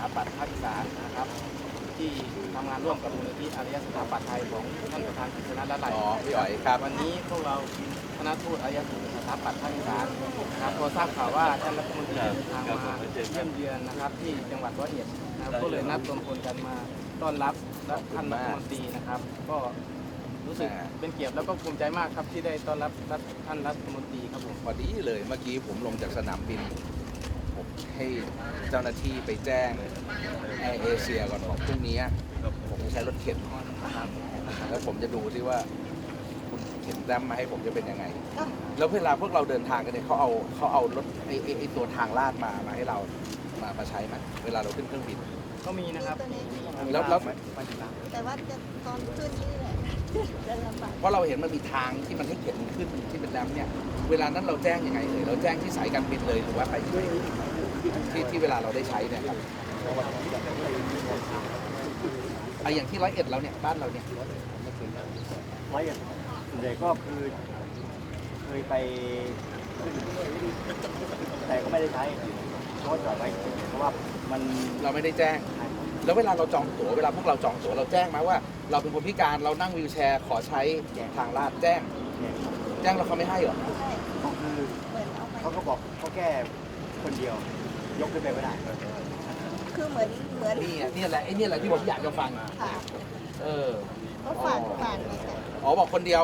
ถาปัตย์ภาคอีสานนะครับ ที่ทำงานร่วมกับมูลนิธิอารยสถาปัตย์ไทยของท่านประธานกฤษณะละไลอ๋อพี่อ๋อยครับ วันนี้พวกเราทีมคณะทูตอารยสถาปัตย์ภาคอีสานนะครับพอทราบข่าวว่าท่านรัฐมนตรีเดินทางมาเยี่ยมเยือนนะครับที่จังหวัดร้อยเอ็ดนะครับก็เลยนัดรวมพลกันมาต้อนรับและท่านรัฐมนตรีนะครับ ก็รู้สึกเป็นเกียรติแล้วก็ภูมิใจมากครับที่ได้ต้อนรับท่านรัฐมนตรีครับผมพอดีเลยเมื่อกี้ผมลงจากสนามบินผม ให้เจ้าหน้าที่ไปแจ้งแอร์เอเชียก่อนบอกพรุ่งนี้ผมจะใช้รถเข็นนะครับแล้วผมจะดูที่ว่าคุณเข็นแรมมาให้ผมจะเป็นยังไง แล้วเวลาพวกเราเดินทางกันเนี่ยเขาเอาเขาเอารถไอ้ไอ้ไอ้ตัวทางลาดมามาให้เรามามาใช้ไหมเวลาเราขึ้นเครื่องบิน ก็มีนะครับแล้วแล้ว แต่ว่าจะตอนขึ้นนี่แหละจะลำบากเพราะเราเห็นมันมีทางที่มันให้เข็นขึ้นที่เป็นแรมเนี่ย เวลานั้นเราแจ้งยังไงเลยเราแจ้งที่สายการบินเลยหรือว่าไปที่ ที่ที่เวลาเราได้ใช้เนี่ยครับไอะอย่างที่ร้อยเอ็ดเราเนี่ยบ้านเราเนี่ยร้อยเอ็ดส่วนใหญ่ก็คือเคยไปขึ้นแต่ก็ไม่ได้ใช้เพราะว่าจอดไว้เพราะว่ามันเราไม่ได้แจ้ง แล้วเวลาเราจองตั๋วเวลาพวกเราจองตั๋วเราแจ้งไหมว่า เราเป็นคนพิการเรานั่งวีลแชร์ขอใช้ทางลาดแจ้งเนี่ยแจ้งเราเขาไม่ให้เหรอใช่ก็คือเหมือนเอาไปเขาก็บอกเขาแค่คนเดียว ยกขึ้นไปไม่ได้คือเหมือนเหมือนนี่อะนี่แหละไอ้นี่แหละที่ผมอยากจะฟัง ค่ะเออ ก็ฝากฝากนี่ค่ะอ๋อบอกคนเดียว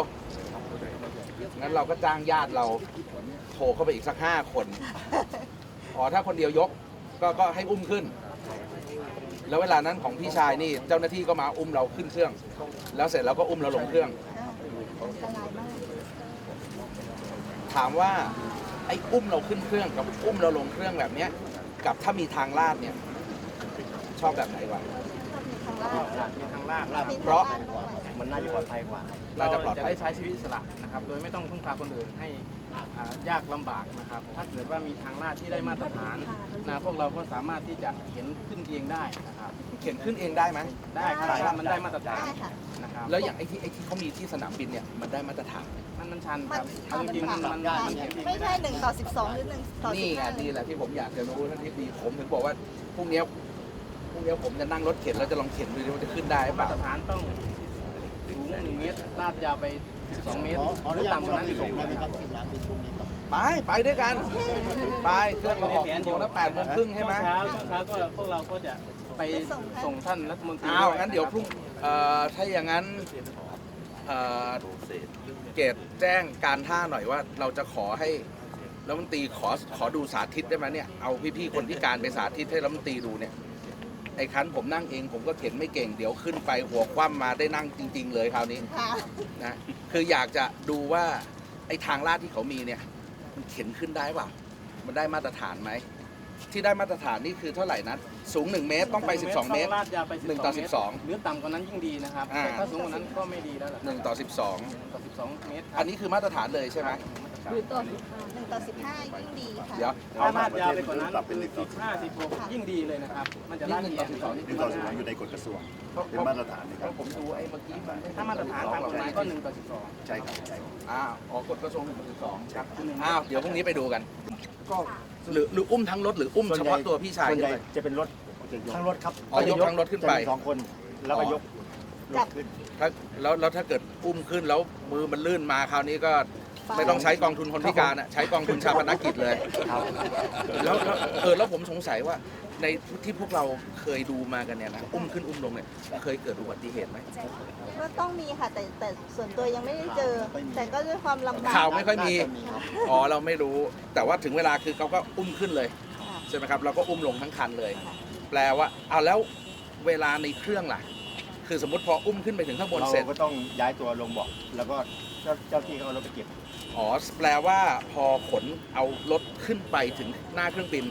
งั้นเราก็จ้างญาติเราโทรเข้าไปอีกสักห้าคน อ๋อถ้าคนเดียวยก ก็ก็ให้อุ้มขึ้น แล้วเวลานั้นของพี่ชายนี่เจ้าหน้าที่ก็มาอุ้มเราขึ้นเครื่อง แล้วเสร็จแล้วก็อุ้มเราลงเครื่องอันตรายมากถามว่าไอ้อุ้มเราขึ้นเครื่องกับอุ้มเราลงเครื่องแบบเนี้ย กับถ้ามีทางลาดเนี่ย ชอบแบบไหนวะถ้ามีทางลาดมีทางลาดมีเพราะทางลาดด้วย มันน่าจะปลอดภัยกว่า น่าจะปลอดภัย ได้ใช้ชีวิตอิสระนะครับ โดยไม่ต้องพึ่งพาคนอื่นให้อ่ายากลำบากนะครับ ถ้าเกิดว่ามีทางลาดที่ได้มาตรฐานนะพวกเราก็สามารถที่จะเข็นขึ้นเองได้นะครับ เข็นขึ้นเองได้ไหมได้ครับถ้ามันได้มาตรฐานได้ค่ะ นะครับ แล้วอย่างไอ้ที่ไอ้ที่เขามีที่สนามบินเนี่ยมันได้มาตรฐานมันมันชันคมัรับนเอาจริงๆมันมันมันเข็นเองไม่ไม่ใช่ได้หนึ่งต่อสิบสองหรือหนึ่งต่อสินี่บไงห้านี่แหละที่ผมอยากจะรู้ท่านทิพดีผมถึงบอกว่าพรุ่งเนี้ยพรุ่งเนี้ยผมจะนั่งรถเข็นแล้วจะลองเข็นดูดิว่าจะขึ้นได้หรือเปมาล่าตรฐานต้องสูงหนึ่งเมตรลาดยาวไปสองเมตรหรือต่ำกว่านั้นอีกไปไปด้วยกัน ไปเครื่องเราออกกี่โมงแล้วแปดโมงครึ่งใช่ไหม เช้าเช้าก็พวกเราก็จะ ไปส่งท่านรัฐมนตรีอ้าวด้วยงั้นเดี๋ยวพรุ่งเอ่อถ้าอย่างนั้นเอ่อเกตแจ้งการท่าหน่อยว่า เราจะขอให้รัฐมนตรีขอขอดูสาธิตได้ไหมเนี่ยเอาพี่ๆคนพิการไปสาธิตให้รัฐมนตรีดูเนี่ยไอ้คันผมนั่งเองผมก็เข็นไม่เก่งเดี๋ยวขึ้นไปหัวคว่ำมาได้นั่งจริง ๆ เลยคราวนี้ค่ะนะคืออยากจะดูว่าไอ้ทางลาดที่เขามีเนี่ย มันเข็นขึ้นได้เปล่ามันได้มาตรฐานไหม ที่ได้มาตรฐานนี่คือเท่าไหร่นะสูง 1 เมตรต้องไป 12 เมตร ลาดยาวไปหนึ่งต่อเมตร12หรือต่ำกว่านั้นยิ่งดีนะครับอ่า แต่ถ้าสูงกว่านั้นก็ไม่ดีแล้วล่ะ1ต่อต่อ 12 เมตรค12รับ อันนี้คือมาตรฐานเลยใช่ไหมหรื อต่อสิบห้าหนึ่งต่อสิบห้ายิ่งดีค่ะ เดี๋ยวถ้าลาดยาวไปกว่านั้นคือ15 16ยิ่งดีเลยนะครับ มันจะลาดนี่เอียง1ต่อ12นี่นี่ต่อสิบสองอยู่ในกฎกระทรวง เป็นมาตรฐานในเพการราะผมดูไอ้เมื่อกี้มันถ้ามาตรฐานตามกฎหมายก็1ต่อใช่ครับใช่ครับอ้าวออกกฎกระทรวง1ต่อ12ครับอ้าวเดี๋ยวพรุ่งนี้ไปดูกัน ก็หรือหรืออุ้มทั้งรถหรืออุ้มเฉพาะตัวพี่ชายส่วนใหญ่ด้วย จะเป็นรถทั้งรถครับอ๋อยกทั้งรถขึ้นไป จะมีสองคนแล้วก็ยกรถขึ้น ถ้าแล้วแล้วถ้าเกิดอุ้มขึ้นแล้วมือมันลื่นมาคราวนี้ก็ ไม่ต้องใช้กองทุนคนพิการอะใช้กองทุนชาปนกิจเลยครับ แล้วแล้วเออแล้วผมสงสัยว่าในที่พวกเราเคยดูมากันเนี่ยนะอุ้มขึ้นอุ้มลงเนี่ยเคยเกิดอุบัติเหตุไหมก็ต้องมีค่ะ แต่แต่ส่วนตัวยังไม่ได้เจอ แต่ก็ด้วยความลำบากข่าวไม่ค่อยมีน่าจะมีครับอ๋อเราไม่รู้ แต่ว่าถึงเวลาคือเขาก็อุ้มขึ้นเลยค่ะใช่ไหมครับเราก็อุ้มลงทั้งคันเลย แปลว่าเอาแล้วเวลาในเครื่องล่ะ คือสมมติพออุ้มขึ้นไปถึงข้างบนเราเสร็จก็ต้องย้ายตัวลงเบอกแล้วก็เจ้าเจ้าที่เขาเอารถไปเก็บ อ๋อแปลว่าพอขนเอารถขึ้นไปถึงหน้าเครื่องบิน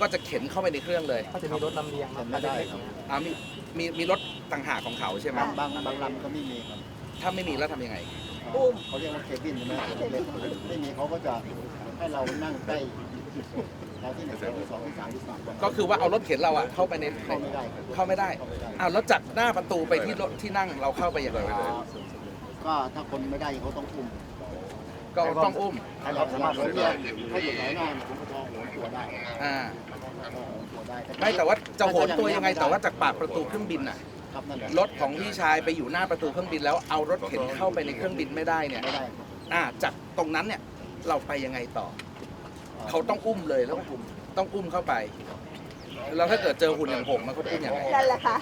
ก็จะเข็นเข้าไปในเครื่องเลยก็จะมีรถลำเลียงเข็นไม่ได้ครับ อ่ามีมีมีรถต่างหากของเขาใช่ไหมบางบางบางลำก็ไม่มีครับถ้าไม่มีแล้วทำยังไงอุ้มเขาเรียกว่าเคบินใช่ไหมไม่มีเขาก็จะให้เรานั่งใกล้เราที่หนึ่งที่สองที่สามที่สี่ก็คือว่าเอารถเข็นเราอะเข้าไปในเข้าไม่ได้ครับเข้าไม่ได้เข้าไม่ได้อ้าวแล้วจากหน้าประตูไปที่รถที่นั่งเราเข้าไปอย่างไรก็ถ้าคนไม่ได้เขาต้องอุ้ม ก็ต้องอุ้มให้เราสามารถรถเนี่ยให้กฎหมายหน้าผมก็พอหัวตัวได้อ่าไม่แต่ว่าจะโหนตัวยังไงแต่ว่าจากปากประตูเครื่องบินน่ะรถของพี่ชายไปอยู่หน้าประตูเครื่องบินแล้วเอารถเข็นเข้าไปในเครื่องบินไม่ได้เนี่ยอ่าจากตรงนั้นเนี่ยเราไปยังไงต่อ เขาต้องอุ้มเลยแล้วต้องอุ้มเข้าไป แล้วถ้าเกิดเจอหุ่นอย่างผมมันก็อุ้มยังไงนั่นแหละค่ะ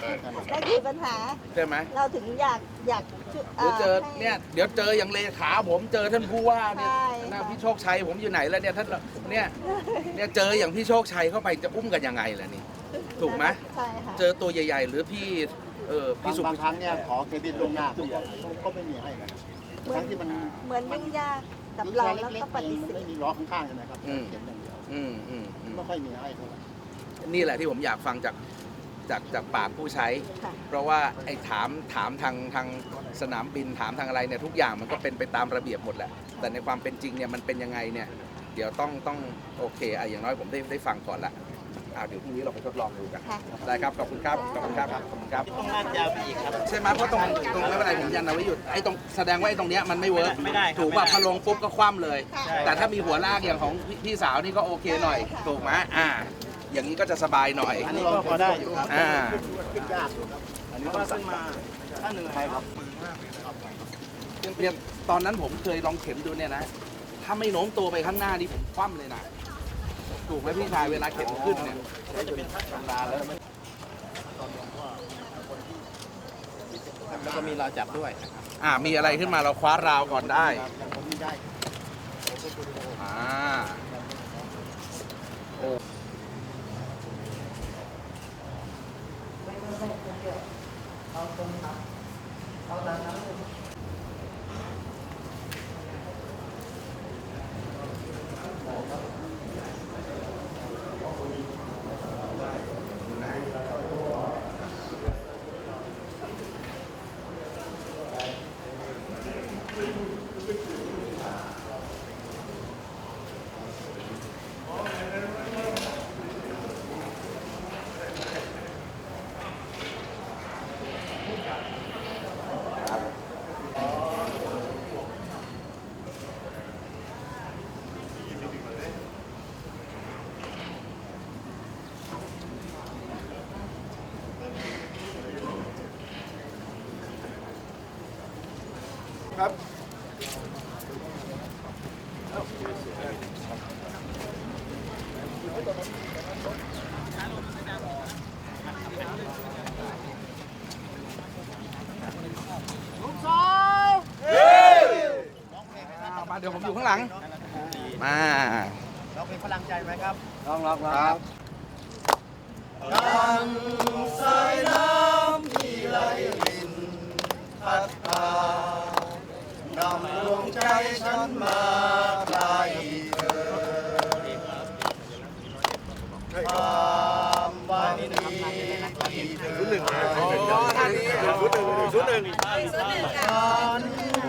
นั่นคือปัญหา ใช่ไหมเราถึงอยากอยากช่วยเดี๋ยวเจอให้เนี่ยเดี๋ยวเจออย่างเลขาผมเจอท่านผู้ว่าเนี่ยใช่หน้าพี่โชคชัยผมอยู่ไหนแล้วเนี่ยท่านเนี่ยเนี่ยเจออย่างพี่โชคชัยเข้าไปจะอุ้มกันยังไงล่ะนี่ถูกไหมใช่ค่ะเจอตัวใหญ่ ๆ หรือพี่เออบาพี่งสุบางครั้งเนี่ยขอเครดิตล่วงหน้าผู้ใหญ่ก็ไม่มีให้นะเหมือนทั้งที่มันเหมือนยุ่งยากกับเราแล้วก็ปฏิเสไม่ธมีล้อข้างๆใช่ไหมครับเขียนอย่างเดียวอืมอืมอืมไม่ค่อยมีให้เท่าไหร่ นี่แหละที่ผมอยากฟังจากจากจากปากผู้ใช้ค่ะเพราะว่าไอ้ถามถามทางทางสนามบินถามทางอะไรเนี่ยทุกอย่างมันก็เป็นไปตามระเบียบหมดแหละ แต่ในความเป็นจริงเนี่ยมันเป็นยังไงเนี่ยเดี๋ยวต้องต้องโอเคอะอย่างน้อยผมได้ได้ฟังก่อนละอ่าเดี๋ยวพรุ่งนี้เราไปทดลองดูกันค่ะได้ครับขอบคุณครับขอบคุณครับขอบคุณครับต้องลาดยาวไปอีกครับใช่ไหมเพราะตรงตรงไม่เป็นไรผมยันเอาไว้หยุดไอ้ตรงแสดงว่าไอ้ตรงเนี้ยมันไม่เวิร์กไม่ได้ครับถูกป่ะพอลงปุ๊บก็คว่ำเลยใช่แต่ถ้ามีหัวลากอย่างของพี่พี่สาวนี่ก็โอเคหน่อยใช่ค่ะถูกไหมอ่า อย่างนี้ก็จะสบายหน่อย อันนี้ก็พอได้อยู่ครับอ่า ขึ้นยากอยู่ครับอันนี้ต้องสั่งมาถ้าเหนื่อยครับเนี่ยตอนนั้นผมเคยลองเข็นดูเนี่ยนะ ถ้าไม่โน้มตัวไปข้างหน้านี่ผมคว่ำเลยนะ ถูกไหมพี่ชายเวลาเข็นขึ้นเนี่ยจะเป็นธรรมดาแล้วแล้วก็มีราวจับด้วย อ่า มีอะไรขึ้นมาเราคว้าราวก่อนได้ผมมีได้อ่า มาเดี๋ยวผมอยู่ข้างหลัง มาเราเป็นพลังใจไหมครับลองลองครับน ชุดหนึ่งชุดหนึ่งส่วนหนึ่งค่ะ